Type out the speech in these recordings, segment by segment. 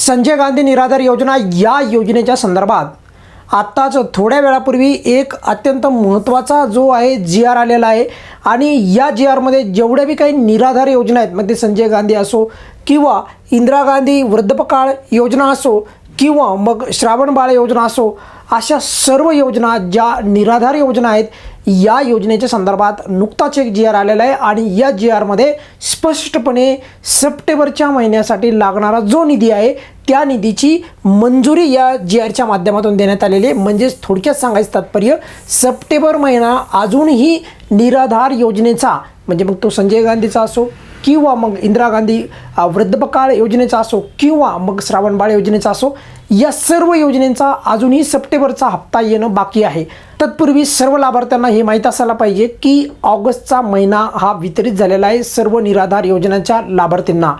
संजय गांधी निराधार योजना या योजनेच्या संदर्भात आत्ताच थोड्या वेळापूर्वी एक अत्यंत महत्त्वाचा जो आहे जी आर आलेला आहे आणि या जी आरमध्ये जेवढ्या बी काही निराधार योजना आहेत मग ते संजय गांधी असो किंवा इंदिरा गांधी वृद्धपकाळ योजना असो किंवा मग श्रावण बाळ योजना असो अशा सर्व योजना ज्या निराधार योजना आहेत या योजनेच्या संदर्भात नुकताच एक जी आर आलेला आहे आणि या जी आरमध्ये स्पष्टपणे सप्टेंबरच्या महिन्यासाठी लागणारा जो निधी आहे त्या निधीची मंजुरी या जी आरच्या माध्यमातून देण्यात आलेली आहे. म्हणजेच थोडक्यात सांगायचं तात्पर्य सप्टेंबर महिना अजूनही निराधार योजनेचा म्हणजे मग तो संजय गांधीचा असो किंवा मग इंदिरा गांधी वृद्धपकाळ योजनेचा असो किंवा मग श्रावणबाळ योजनेचा असो या सर्व योजनेचा अजूनही सप्टेंबरचा हप्ता येणं बाकी आहे. तत्पूर्वी सर्व लाभार्थ्यांना हे माहीत असायला पाहिजे की ऑगस्टचा महिना हा वितरित झालेला आहे सर्व निराधार योजनांच्या लाभार्थींना.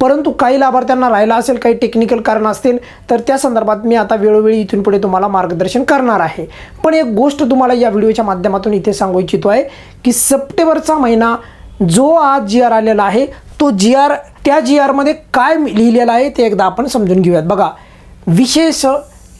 परंतु काही लाभार्थ्यांना राहिला असेल काही टेक्निकल कारण असतील तर त्या संदर्भात मी आता वेळोवेळी इथून पुढे तुम्हाला मार्गदर्शन करणार आहे. पण एक गोष्ट तुम्हाला या व्हिडिओच्या माध्यमातून इथे सांगू इच्छितो आहे की सप्टेंबरचा महिना जो आज जी आर आलेला आहे तो जी आर त्या जी आरमध्ये काय लिहिलेलं आहे ते एकदा आपण समजून घेऊयात. बघा विशेष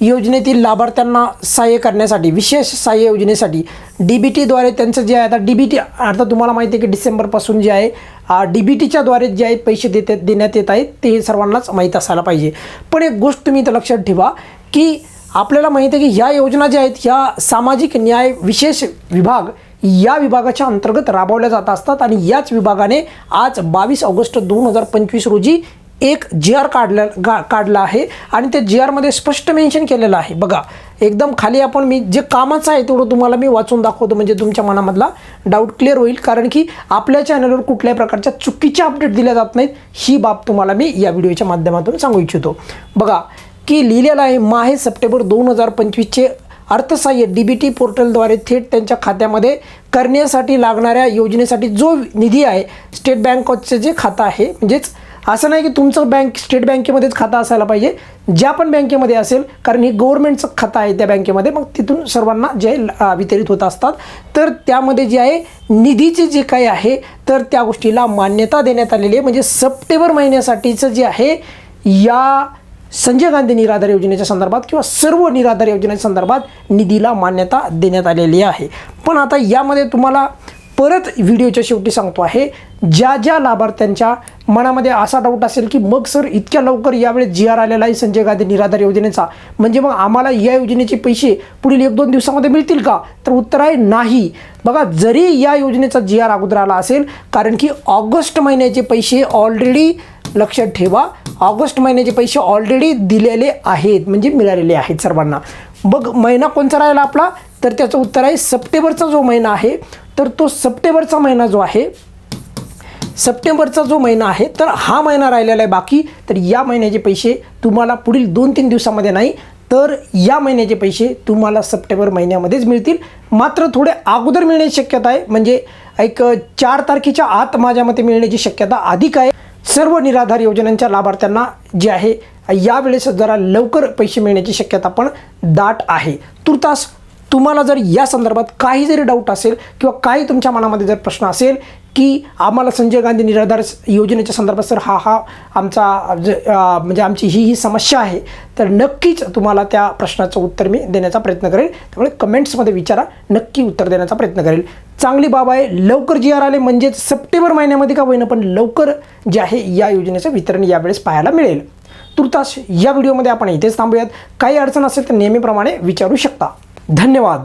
योजनेतील लाभार्थ्यांना सहाय्य करण्यासाठी विशेष सहाय्य योजनेसाठी डी बी टीद्वारे त्यांचं जे आहे आता डी बी टी अर्थात तुम्हाला माहिती आहे की डिसेंबरपासून जे आहे डी बी टीच्याद्वारे जे आहेत पैसे देत देण्यात येत आहेत ते सर्वांनाच माहीत असायला पाहिजे. पण एक गोष्ट तुम्ही इथं लक्षात ठेवा की आपल्याला माहिती आहे की ह्या योजना ज्या आहेत ह्या सामाजिक न्याय विशेष विभाग या विभागाच्या अंतर्गत राबवल्या जात असतात आणि याच विभागाने आज बावीस ऑगस्ट दोन हजार पंचवीस रोजी एक जी आर काढल्या गा काढला आहे आणि त्या जी आरमध्ये स्पष्ट मेन्शन केलेलं आहे. बघा एकदम खाली आपण मी जे कामाचं आहे तेवढं तुम्हाला मी वाचून दाखवतो म्हणजे तुमच्या मनामधला डाऊट क्लिअर होईल. कारण की आपल्या चॅनलवर कुठल्याही प्रकारच्या चुकीच्या अपडेट दिल्या जात नाहीत. ही बाब तुम्हाला मी या व्हिडिओच्या माध्यमातून सांगू इच्छितो. बघा की लिहिलेलं आहे माहे सप्टेंबर दोन हजार पंचवीसचे अर्थसहाय्य डी बी टी पोर्टलद्वारे थेट त्यांच्या खात्यामध्ये करण्यासाठी लागणाऱ्या योजनेसाठी जो निधी आहे स्टेट बँकचं जे खातं आहे म्हणजेच असं नाही की तुमचं बँक स्टेट बँकेमध्येच खातं असायला पाहिजे ज्या पण बँकेमध्ये असेल कारण हे गव्हर्नमेंटचं खातं आहे त्या बँकेमध्ये मग तिथून सर्वांना जे वितरित होत असतात. तर त्यामध्ये जे आहे निधीचे जे काही आहे तर त्या गोष्टीला मान्यता देण्यात आलेली आहे. म्हणजे सप्टेंबर महिन्यासाठीचं जे आहे या संजय गांधी निराधार योजनेच्या संदर्भात किंवा सर्व निराधार योजनेच्या संदर्भात निधीला मान्यता देण्यात आलेली आहे. पण आता यामध्ये तुम्हाला परत व्हिडिओच्या शेवटी सांगतो आहे ज्या ज्या लाभार्थ्यांच्या मनामध्ये असा डाऊट असेल की मग सर इतक्या लवकर यावेळेस जी आर आलेला आहे संजय गांधी निराधार योजनेचा म्हणजे मग आम्हाला या योजनेचे पैसे पुढील एक दोन दिवसामध्ये मिळतील का? तर उत्तर आहे नाही. बघा जरी या योजनेचा जी आर अगोदर आला असेल कारण की ऑगस्ट महिन्याचे पैसे ऑलरेडी लक्षात ठेवा. ऑगस्ट महिन्याचे पैसे ऑलरेडी दिलेले आहेत. म्हणजे मिळालेले आहेत सर्वांना. बघ महिना कोणचा राहिला आपला? तर त्याचं उत्तर आहे सप्टेंबरचा जो महिना आहे तर तो सप्टेंबरचा महिना जो आहे सप्टेंबरचा जो महिना आहे तर हा महिना राहिलेला आहे बाकी. तर या महिन्याचे पैसे तुम्हाला पुढील दोन तीन दिवसामध्ये नाही तर या महिन्याचे पैसे तुम्हाला सप्टेंबर महिन्यामध्येच मिळतील. मात्र थोडे अगोदर मिळण्याची शक्यता आहे. म्हणजे एक चार तारखेच्या आत माझ्या मते मिळण्याची शक्यता अधिक आहे. सर्व निराधार योजनांच्या लाभार्थ्यांना जे आहे यावेळेस जरा लवकर पैसे मिळण्याची शक्यता पण दाट आहे. तुर्तास तुम्हाला जर या संदर्भात काही जरी डाऊट असेल किंवा काही तुमच्या मनामध्ये जर प्रश्न असेल की आम्हाला संजय गांधी निराधार योजनेच्या संदर्भात सर हा हा आमचा ज- म्हणजे आमची ही ही समस्या आहे. तर नक्कीच तुम्हाला त्या प्रश्नाचं उत्तर मी देण्याचा प्रयत्न करेल. त्यामुळे कमेंट्समध्ये विचारा नक्की उत्तर देण्याचा प्रयत्न करेल. चांगली बाब आहे लवकर जी आर आले म्हणजेच सप्टेंबर महिन्यामध्ये का होईना पण लवकर जे आहे या योजनेचं वितरण यावेळेस पाहायला मिळेल. तुर्तास या व्हिडिओमध्ये आपण इथेच थांबूयात. काही अडचण असेल तर नेहमीप्रमाणे विचारू शकता. धन्यवाद.